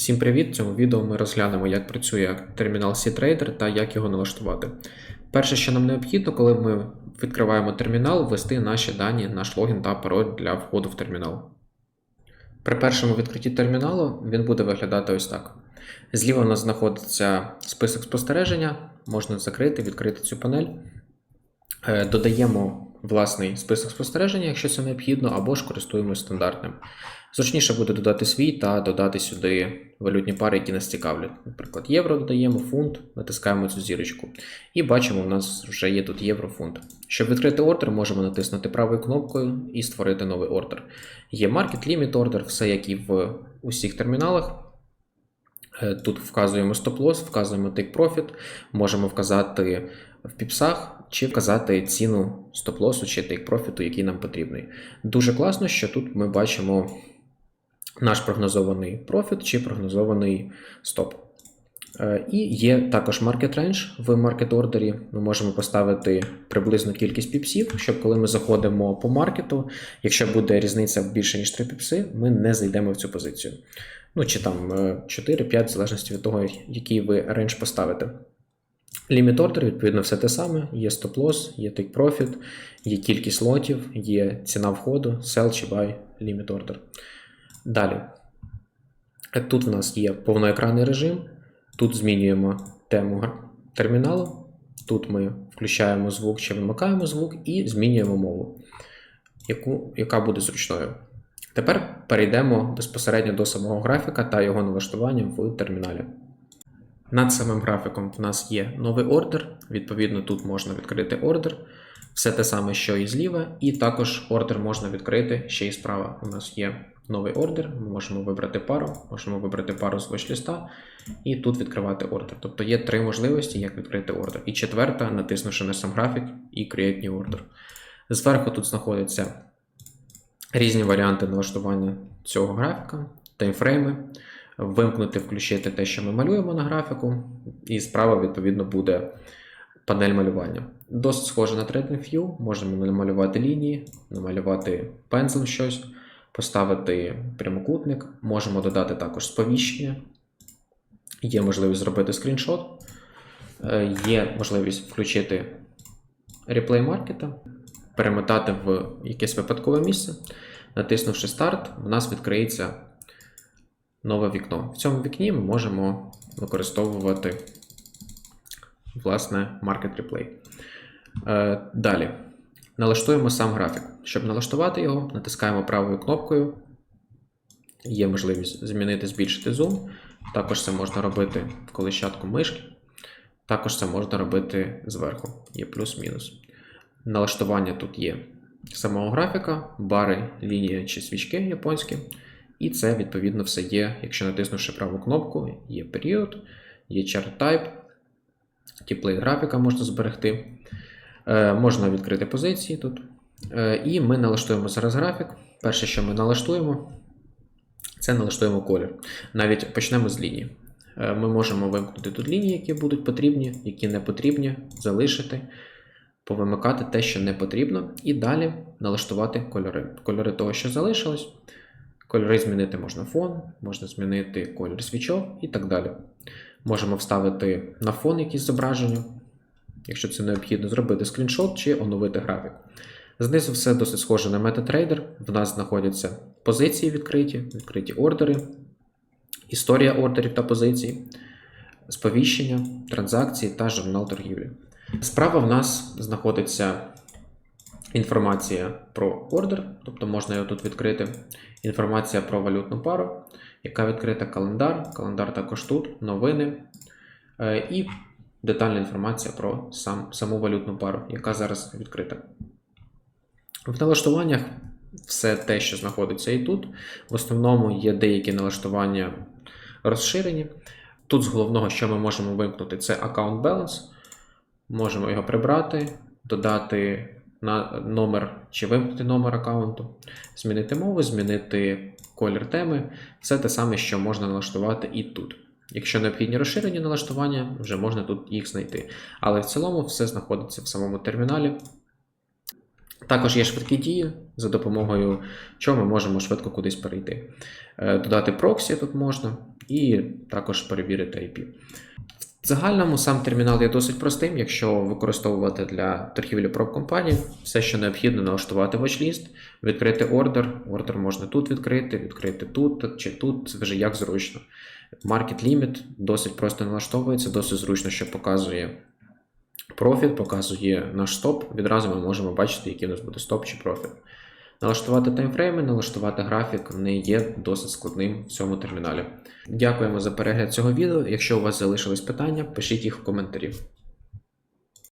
Всім привіт! В цьому відео ми розглянемо, як працює термінал C-Trader та як його налаштувати. Перше, що нам необхідно, коли ми відкриваємо термінал, ввести наші дані, наш логін та пароль для входу в термінал. При першому відкритті терміналу він буде виглядати ось так. Зліва у нас знаходиться список спостереження, можна закрити, відкрити цю панель. Е, Додаємо власний список спостереження, якщо це необхідно, або ж користуємося стандартним. Зручніше буде додати свій та додати сюди валютні пари, які нас цікавлять. Наприклад, євро додаємо, фунт, натискаємо цю зірочку. І бачимо, у нас вже є тут євро-фунт. Щоб відкрити ордер, можемо натиснути правою кнопкою і створити новий ордер. Є Market Limit Order, все як і в усіх терміналах. Е, Тут вказуємо стоп-лосс, вказуємо take profit, можемо вказати в піпсах чи вказати ціну стоп-лосу чи take profit, який нам потрібний. Дуже класно, що тут ми бачимо наш прогнозований профіт чи прогнозований стоп. Е, І є також market range в market ордері. Ми можемо поставити приблизну кількість піпсів, щоб коли ми заходимо по маркету, якщо буде різниця більше, ніж 3 піпси, ми не зайдемо в цю позицію. Ну чи там 4-5, в залежності від того, який ви рейндж поставите. Ліміт ордер, відповідно, все те саме. Є стоп-лосс, є take profit, є кількість лотів, є ціна входу, sell чи buy, ліміт ордер. Далі. Е, Тут в нас є повноекранний режим. Тут змінюємо тему терміналу. Тут ми включаємо звук чи вимикаємо звук і змінюємо мову, яку, яка буде зручною. Тепер перейдемо безпосередньо до самого графіка та його налаштування в терміналі. Над самим графіком в нас є новий ордер. Відповідно, тут можна відкрити ордер. Все те саме, що і зліва, і також ордер можна відкрити ще і справа. У нас є новий ордер. Ми можемо вибрати пару, можемо вибрати пару з watch-ліста і тут відкривати ордер. Тобто є три можливості, як відкрити ордер. І четверта, натиснувши на сам графік і Create New Order. Зверху тут знаходяться різні варіанти налаштування цього графіка, таймфрейми. Вимкнути, включити те, що ми малюємо на графіку, і справа, відповідно, буде панель малювання. Досить схоже на TradingView, можемо намалювати лінії, намалювати пензлем щось, поставити прямокутник, можемо додати також сповіщення. Є можливість зробити скріншот, Е, є можливість включити реплей маркета, перемотати в якесь випадкове місце. Натиснувши старт, в нас відкриється нове вікно. В цьому вікні ми можемо використовувати власне Market Replay. Е, Далі налаштуємо сам графік. Щоб налаштувати його, натискаємо правою кнопкою. Є можливість змінити, збільшити зум. Також це можна робити в колищатку мишки. Також це можна робити зверху. Є плюс-мінус. Налаштування тут є самого графіка, бари, лінії чи свічки японські. І це, відповідно, все є, якщо натиснувши праву кнопку, є період, є chart type, тіплей графіка можна зберегти. Е, можна відкрити позиції тут. Е, і ми налаштуємо зараз графік. Перше, що ми налаштуємо, це налаштуємо колір. Навіть почнемо з лінії. Е, Ми можемо вимкнути тут лінії, які будуть потрібні, які не потрібні, залишити, повимикати те, що не потрібно, і далі налаштувати кольори. Кольори того, що залишилось. Кольори змінити можна фон, можна змінити колір свічок і так далі. Можемо вставити на фон якісь зображення, якщо це необхідно, зробити скріншот чи оновити графік. Знизу все досить схоже на MetaTrader. В нас знаходяться позиції відкриті, відкриті ордери, історія ордерів та позицій, сповіщення, транзакції та журнал торгівлі. Справа в нас знаходиться інформація про ордер, тобто можна його тут відкрити. Інформація про валютну пару, яка відкрита календар. Календар також тут, новини е, і детальна інформація про сам, саму валютну пару, яка зараз відкрита. В налаштуваннях все те, що знаходиться і тут. В основному є деякі налаштування розширені. Тут з головного, що ми можемо вимкнути, це Account Balance. Можемо його прибрати, додати на номер чи вимкнути номер аккаунту, змінити мову, змінити колір теми. Все те саме, що можна налаштувати і тут. Якщо необхідні розширені налаштування, вже можна тут їх знайти. Але в цілому все знаходиться в самому терміналі. Також є швидкі дії, за допомогою чого ми можемо швидко кудись перейти. Е, Додати проксі тут можна, і також перевірити IP. В загальному сам термінал є досить простим, якщо використовувати для торгівлі проб компаній, все, що необхідно, налаштувати watchlist, відкрити ордер. Ордер можна тут відкрити, відкрити тут чи тут, вже як зручно. Market Limit досить просто налаштовується, досить зручно, що показує профіт, показує наш стоп. Відразу ми можемо бачити, який у нас буде стоп чи профіт. Налаштувати таймфрейми, налаштувати графік не є досить складним в цьому терміналі. Дякуємо за перегляд цього відео. Якщо у вас залишились питання, пишіть їх в коментарі.